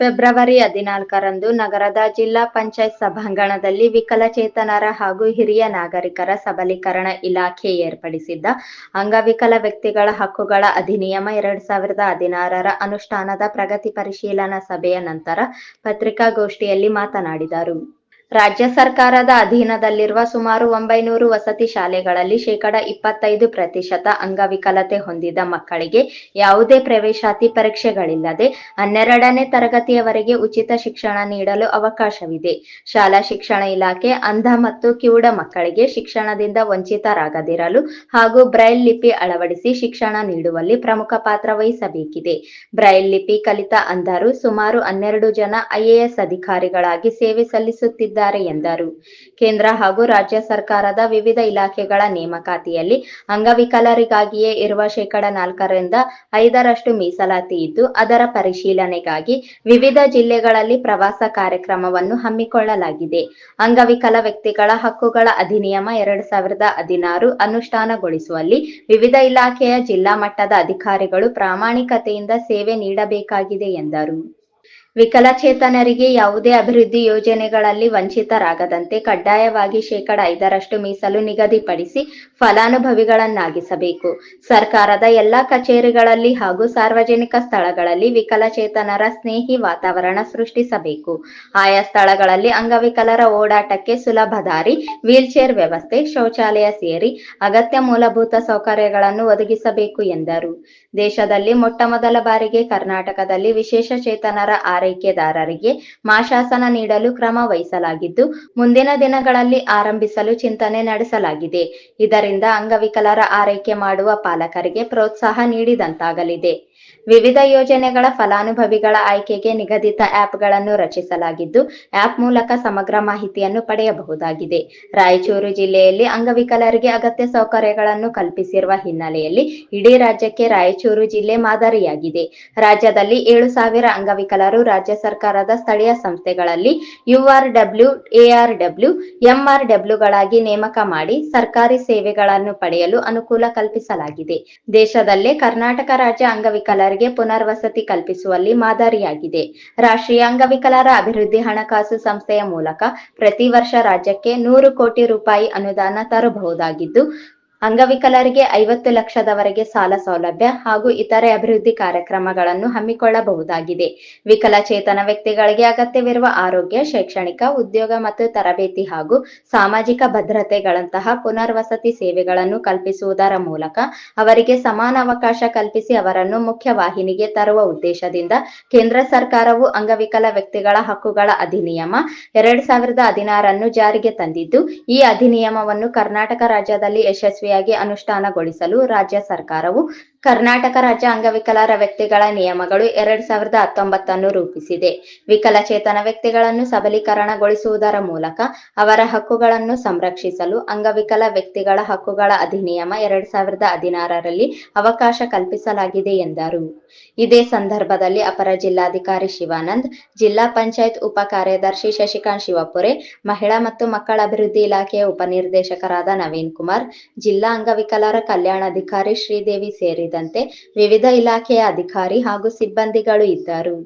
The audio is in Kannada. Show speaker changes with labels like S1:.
S1: ಫೆಬ್ರವರಿ ಹದಿನಾಲ್ಕರಂದು ನಗರದ ಜಿಲ್ಲಾ ಪಂಚಾಯತ್ ಸಭಾಂಗಣದಲ್ಲಿ ವಿಕಲಚೇತನರ ಹಾಗೂ ಹಿರಿಯ ನಾಗರಿಕರ ಸಬಲೀಕರಣ ಇಲಾಖೆ ಏರ್ಪಡಿಸಿದ್ದ ಅಂಗವಿಕಲ ವ್ಯಕ್ತಿಗಳ ಹಕ್ಕುಗಳ ಅಧಿನಿಯಮ ಎರಡ್ ಸಾವಿರದ ಹದಿನಾರರ ಅನುಷ್ಠಾನದ ಪ್ರಗತಿ ಪರಿಶೀಲನಾ ಸಭೆಯ ನಂತರ ಪತ್ರಿಕಾಗೋಷ್ಠಿಯಲ್ಲಿ ಮಾತನಾಡಿದರು. ರಾಜ್ಯ ಸರ್ಕಾರದ ಅಧೀನದಲ್ಲಿರುವ ಸುಮಾರು ಒಂಬೈನೂರು ವಸತಿ ಶಾಲೆಗಳಲ್ಲಿ ಶೇಕಡ ಇಪ್ಪತ್ತೈದು ಪ್ರತಿಶತ ಅಂಗವಿಕಲತೆ ಹೊಂದಿದ ಮಕ್ಕಳಿಗೆ ಯಾವುದೇ ಪ್ರವೇಶಾತಿ ಪರೀಕ್ಷೆಗಳಿಲ್ಲದೆ ಹನ್ನೆರಡನೇ ತರಗತಿಯವರೆಗೆ ಉಚಿತ ಶಿಕ್ಷಣ ನೀಡಲು ಅವಕಾಶವಿದೆ. ಶಾಲಾ ಶಿಕ್ಷಣ ಇಲಾಖೆ ಅಂಧ ಮತ್ತು ಕಿವುಡ ಮಕ್ಕಳಿಗೆ ಶಿಕ್ಷಣದಿಂದ ವಂಚಿತರಾಗದಿರಲು ಹಾಗೂ ಬ್ರೈಲ್ ಲಿಪಿ ಅಳವಡಿಸಿ ಶಿಕ್ಷಣ ನೀಡುವಲ್ಲಿ ಪ್ರಮುಖ ಪಾತ್ರ ವಹಿಸಬೇಕಿದೆ. ಬ್ರೈಲ್ ಲಿಪಿ ಕಲಿತ ಅಂಧರು ಸುಮಾರು ಹನ್ನೆರಡು ಜನ ಐಎಎಸ್ ಅಧಿಕಾರಿಗಳಾಗಿ ಸೇವೆ ಸಲ್ಲಿಸುತ್ತಿದ್ದಾರೆ ಎಂದರು. ಕೇಂದ್ರ ಹಾಗೂ ರಾಜ್ಯ ಸರ್ಕಾರದ ವಿವಿಧ ಇಲಾಖೆಗಳ ನೇಮಕಾತಿಯಲ್ಲಿ ಅಂಗವಿಕಲರಿಗಾಗಿಯೇ ಇರುವ ಶೇಕಡ ನಾಲ್ಕರಿಂದ ಐದರಷ್ಟು ಮೀಸಲಾತಿ ಇದ್ದು, ಅದರ ಪರಿಶೀಲನೆಗಾಗಿ ವಿವಿಧ ಜಿಲ್ಲೆಗಳಲ್ಲಿ ಪ್ರವಾಸ ಕಾರ್ಯಕ್ರಮವನ್ನು ಹಮ್ಮಿಕೊಳ್ಳಲಾಗಿದೆ. ಅಂಗವಿಕಲ ವ್ಯಕ್ತಿಗಳ ಹಕ್ಕುಗಳ ಅಧಿನಿಯಮ ಎರಡ್ ಸಾವಿರದ ಹದಿನಾರು ಅನುಷ್ಠಾನಗೊಳಿಸುವಲ್ಲಿ ವಿವಿಧ ಇಲಾಖೆಯ ಜಿಲ್ಲಾ ಮಟ್ಟದ ಅಧಿಕಾರಿಗಳು ಪ್ರಾಮಾಣಿಕತೆಯಿಂದ ಸೇವೆ ನೀಡಬೇಕಾಗಿದೆ ಎಂದರು. ವಿಕಲಚೇತನರಿಗೆ ಯಾವುದೇ ಅಭಿವೃದ್ಧಿ ಯೋಜನೆಗಳಲ್ಲಿ ವಂಚಿತರಾಗದಂತೆ ಕಡ್ಡಾಯವಾಗಿ ಶೇಕಡ ಐದರಷ್ಟು ಮೀಸಲು ನಿಗದಿಪಡಿಸಿ ಫಲಾನುಭವಿಗಳನ್ನಾಗಿಸಬೇಕು. ಸರ್ಕಾರದ ಎಲ್ಲಾ ಕಚೇರಿಗಳಲ್ಲಿ ಹಾಗೂ ಸಾರ್ವಜನಿಕ ಸ್ಥಳಗಳಲ್ಲಿ ವಿಕಲಚೇತನರ ಸ್ನೇಹಿ ವಾತಾವರಣ ಸೃಷ್ಟಿಸಬೇಕು. ಆಯಾ ಸ್ಥಳಗಳಲ್ಲಿ ಅಂಗವಿಕಲರ ಓಡಾಟಕ್ಕೆ ಸುಲಭ ದಾರಿ, ವೀಲ್ಚೇರ್ ವ್ಯವಸ್ಥೆ, ಶೌಚಾಲಯ ಸೇರಿ ಅಗತ್ಯ ಮೂಲಭೂತ ಸೌಕರ್ಯಗಳನ್ನು ಒದಗಿಸಬೇಕು ಎಂದರು. ದೇಶದಲ್ಲಿ ಮೊಟ್ಟಮೊದಲ ಬಾರಿಗೆ ಕರ್ನಾಟಕದಲ್ಲಿ ವಿಶೇಷ ಚೇತನರ ಆರೈಕೆದಾರರಿಗೆ ಮಾಶಾಸನ ನೀಡಲು ಕ್ರಮ ವಹಿಸಲಾಗಿದ್ದು, ಮುಂದಿನ ದಿನಗಳಲ್ಲಿ ಆರಂಭಿಸಲು ಚಿಂತನೆ ನಡೆಸಲಾಗಿದೆ. ಇದರಿಂದ ಅಂಗವಿಕಲರ ಆರೈಕೆ ಮಾಡುವ ಪಾಲಕರಿಗೆ ಪ್ರೋತ್ಸಾಹ ನೀಡಿದಂತಾಗಲಿದೆ. ವಿವಿಧ ಯೋಜನೆಗಳ ಫಲಾನುಭವಿಗಳ ಆಯ್ಕೆಗೆ ನಿಗದಿತ ಆ್ಯಪ್ಗಳನ್ನು ರಚಿಸಲಾಗಿದ್ದು, ಆ್ಯಪ್ ಮೂಲಕ ಸಮಗ್ರ ಮಾಹಿತಿಯನ್ನು ಪಡೆಯಬಹುದಾಗಿದೆ. ರಾಯಚೂರು ಜಿಲ್ಲೆಯಲ್ಲಿ ಅಂಗವಿಕಲರಿಗೆ ಅಗತ್ಯ ಸೌಕರ್ಯಗಳನ್ನು ಕಲ್ಪಿಸಿರುವ ಹಿನ್ನೆಲೆಯಲ್ಲಿ ಇಡೀ ರಾಜ್ಯಕ್ಕೆ ರಾಯಚೂರು ಜಿಲ್ಲೆ ಮಾದರಿಯಾಗಿದೆ. ರಾಜ್ಯದಲ್ಲಿ ಏಳು ಸಾವಿರ ಅಂಗವಿಕಲರು ರಾಜ್ಯ ಸರ್ಕಾರದ ಸ್ಥಳೀಯ ಸಂಸ್ಥೆಗಳಲ್ಲಿ UR W AR W MR ಡಬ್ಲ್ಯೂಗಳಾಗಿ ನೇಮಕ ಮಾಡಿ ಸರ್ಕಾರಿ ಸೇವೆಗಳನ್ನು ಪಡೆಯಲು ಅನುಕೂಲ ಕಲ್ಪಿಸಲಾಗಿದೆ. ದೇಶದಲ್ಲೇ ಕರ್ನಾಟಕ ರಾಜ್ಯ ಅಂಗವಿಕಲರಿಗೆ ಪುನರ್ವಸತಿ ಕಲ್ಪಿಸುವಲ್ಲಿ ಮಾದರಿಯಾಗಿದೆ. ರಾಷ್ಟ್ರೀಯ ಅಂಗವಿಕಲರ ಅಭಿವೃದ್ಧಿ ಹಣಕಾಸು ಸಂಸ್ಥೆಯ ಮೂಲಕ ಪ್ರತಿ ವರ್ಷ ರಾಜ್ಯಕ್ಕೆ ನೂರು ಕೋಟಿ ರೂಪಾಯಿ ಅನುದಾನ ತರಬಹುದಾಗಿದ್ದು ಅಂಗವಿಕಲರಿಗೆ ಐವತ್ತು ಲಕ್ಷದವರೆಗೆ ಸಾಲ ಸೌಲಭ್ಯ ಹಾಗೂ ಇತರೆ ಅಭಿವೃದ್ಧಿ ಕಾರ್ಯಕ್ರಮಗಳನ್ನು ಹಮ್ಮಿಕೊಳ್ಳಬಹುದಾಗಿದೆ. ವಿಕಲಚೇತನ ವ್ಯಕ್ತಿಗಳಿಗೆ ಅಗತ್ಯವಿರುವ ಆರೋಗ್ಯ, ಶೈಕ್ಷಣಿಕ, ಉದ್ಯೋಗ ಮತ್ತು ತರಬೇತಿ ಹಾಗೂ ಸಾಮಾಜಿಕ ಭದ್ರತೆಗಳಂತಹ ಪುನರ್ವಸತಿ ಸೇವೆಗಳನ್ನು ಕಲ್ಪಿಸುವುದರ ಮೂಲಕ ಅವರಿಗೆ ಸಮಾನ ಅವಕಾಶ ಕಲ್ಪಿಸಿ ಅವರನ್ನು ಮುಖ್ಯವಾಹಿನಿಗೆ ತರುವ ಉದ್ದೇಶದಿಂದ ಕೇಂದ್ರ ಸರ್ಕಾರವು ಅಂಗವಿಕಲ ವ್ಯಕ್ತಿಗಳ ಹಕ್ಕುಗಳ ಅಧಿನಿಯಮ ಎರಡ್ ಸಾವಿರದ ಹದಿನಾರನ್ನು ಜಾರಿಗೆ ತಂದಿದ್ದು, ಈ ಅಧಿನಿಯಮವನ್ನು ಕರ್ನಾಟಕ ರಾಜ್ಯದಲ್ಲಿ ಯಶಸ್ವಿಯಾಗಿ ಅನುಷ್ಠಾನಗೊಳಿಸಲು ರಾಜ್ಯ ಸರ್ಕಾರವು ಕರ್ನಾಟಕ ರಾಜ್ಯ ಅಂಗವಿಕಲರ ವ್ಯಕ್ತಿಗಳ ನಿಯಮಗಳು ಎರಡ್ ಸಾವಿರದ ಹತ್ತೊಂಬತ್ತನ್ನು ರೂಪಿಸಿದೆ. ವಿಕಲಚೇತನ ವ್ಯಕ್ತಿಗಳನ್ನು ಸಬಲೀಕರಣಗೊಳಿಸುವುದರ ಮೂಲಕ ಅವರ ಹಕ್ಕುಗಳನ್ನು ಸಂರಕ್ಷಿಸಲು ಅಂಗವಿಕಲ ವ್ಯಕ್ತಿಗಳ ಹಕ್ಕುಗಳ ಅಧಿನಿಯಮ ಎರಡ್ ಸಾವಿರದ ಹದಿನಾರರಲ್ಲಿ ಅವಕಾಶ ಕಲ್ಪಿಸಲಾಗಿದೆ ಎಂದರು. ಇದೇ ಸಂದರ್ಭದಲ್ಲಿ ಅಪರ ಜಿಲ್ಲಾಧಿಕಾರಿ ಶಿವಾನಂದ್, ಜಿಲ್ಲಾ ಪಂಚಾಯತ್ ಉಪ ಕಾರ್ಯದರ್ಶಿ ಶಶಿಕಾಂತ್ ಶಿವಪುರೆ, ಮಹಿಳಾ ಮತ್ತು ಮಕ್ಕಳ ಅಭಿವೃದ್ಧಿ ಇಲಾಖೆಯ ಉಪನಿರ್ದೇಶಕರಾದ ನವೀನ್ ಕುಮಾರ್, ಜಿಲ್ಲಾ ಅಂಗವಿಕಲರ ಕಲ್ಯಾಣಾಧಿಕಾರಿ ಶ್ರೀದೇವಿ ಸೇರಿದಂತೆ ವಿವಿಧ ಇಲಾಖೆಯ ಅಧಿಕಾರಿ ಹಾಗೂ ಸಿಬ್ಬಂದಿಗಳು ಇದ್ದರು.